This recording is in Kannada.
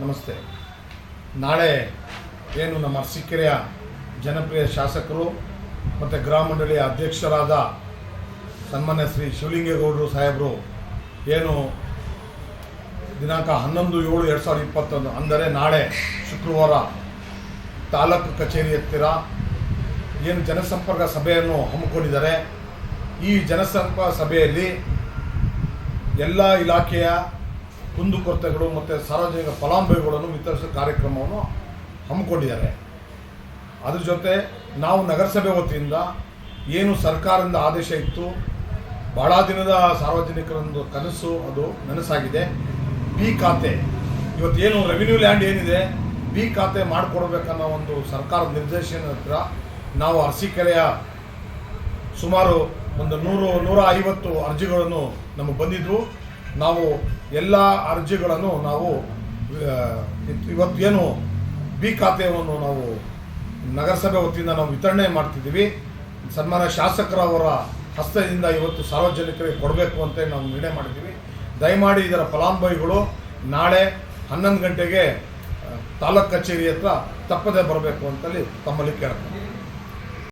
ನಮಸ್ತೆ. ನಾಳೆ ಏನು ನಮ್ಮ ಸಿಕ್ಕಿರೆಯ ಜನಪ್ರಿಯ ಶಾಸಕರು ಮತ್ತು ಗ್ರಾಮ ಮಂಡಳಿಯ ಅಧ್ಯಕ್ಷರಾದ ಸನ್ಮಾನ್ಯ ಶ್ರೀ ಶಿವಲಿಂಗೇಗೌಡರು ಸಾಹೇಬರು ಏನು ದಿನಾಂಕ ಹನ್ನೊಂದು ಏಳು ಎರಡು ಸಾವಿರದ ಇಪ್ಪತ್ತೊಂದು ಅಂದರೆ ನಾಳೆ ಶುಕ್ರವಾರ ತಾಲೂಕು ಕಚೇರಿ ಹತ್ತಿರ ಏನು ಜನಸಂಪರ್ಕ ಸಭೆಯನ್ನು ಹಮ್ಮಿಕೊಂಡಿದ್ದಾರೆ. ಈ ಜನಸಂಪರ್ಕ ಸಭೆಯಲ್ಲಿ ಎಲ್ಲ ಇಲಾಖೆಯ ಕುಂದುಕೊರತೆಗಳು ಮತ್ತು ಸಾರ್ವಜನಿಕ ಫಲಾನುಭವಿಗಳನ್ನು ವಿತರಿಸೋ ಕಾರ್ಯಕ್ರಮವನ್ನು ಹಮ್ಮಿಕೊಂಡಿದ್ದಾರೆ. ಅದ್ರ ಜೊತೆ ನಾವು ನಗರಸಭೆ ವತಿಯಿಂದ ಏನು ಸರ್ಕಾರದಿಂದ ಆದೇಶ ಇತ್ತು ಭಾಳ ದಿನದ ಸಾರ್ವಜನಿಕರೊಂದು ಕನಸು, ಅದು ನನಸಾಗಿದೆ. ಬಿ ಖಾತೆ ಏನು ರೆವಿನ್ಯೂ ಲ್ಯಾಂಡ್ ಏನಿದೆ ಬಿ ಖಾತೆ ಮಾಡಿಕೊಡ್ಬೇಕನ್ನೋ ಒಂದು ಸರ್ಕಾರದ ನಿರ್ದೇಶನ ಹತ್ರ ನಾವು ಅರಸೀಕೆರೆಯ ಸುಮಾರು ಒಂದು ನೂರು, ನೂರ ಐವತ್ತು ಅರ್ಜಿಗಳನ್ನು ನಮಗೆ ಬಂದಿದ್ವು ನಾವು ಎಲ್ಲ ಅರ್ಜಿಗಳನ್ನು ನಾವು ಇವತ್ತೇನು ಬಿ ಖಾತೆಯನ್ನು ನಾವು ನಗರಸಭೆ ವತಿಯಿಂದ ನಾವು ವಿತರಣೆ ಮಾಡ್ತಿದ್ದೀವಿ. ಸನ್ಮಾನ ಶಾಸಕರವರ ಹಸ್ತದಿಂದ ಇವತ್ತು ಸಾರ್ವಜನಿಕರಿಗೆ ಕೊಡಬೇಕು ಅಂತ ನಾವು ನಿರ್ಣಯ ಮಾಡಿದ್ದೀವಿ. ದಯಮಾಡಿ ಇದರ ಫಲಾನುಭವಿಗಳು ನಾಳೆ ಹನ್ನೊಂದು ಗಂಟೆಗೆ ತಾಲೂಕು ಕಚೇರಿ ಹತ್ರ ತಪ್ಪದೇ ಬರಬೇಕು ಅಂತಲ್ಲಿ ತಮ್ಮಲ್ಲಿ ಕೇಳ್ತೀನಿ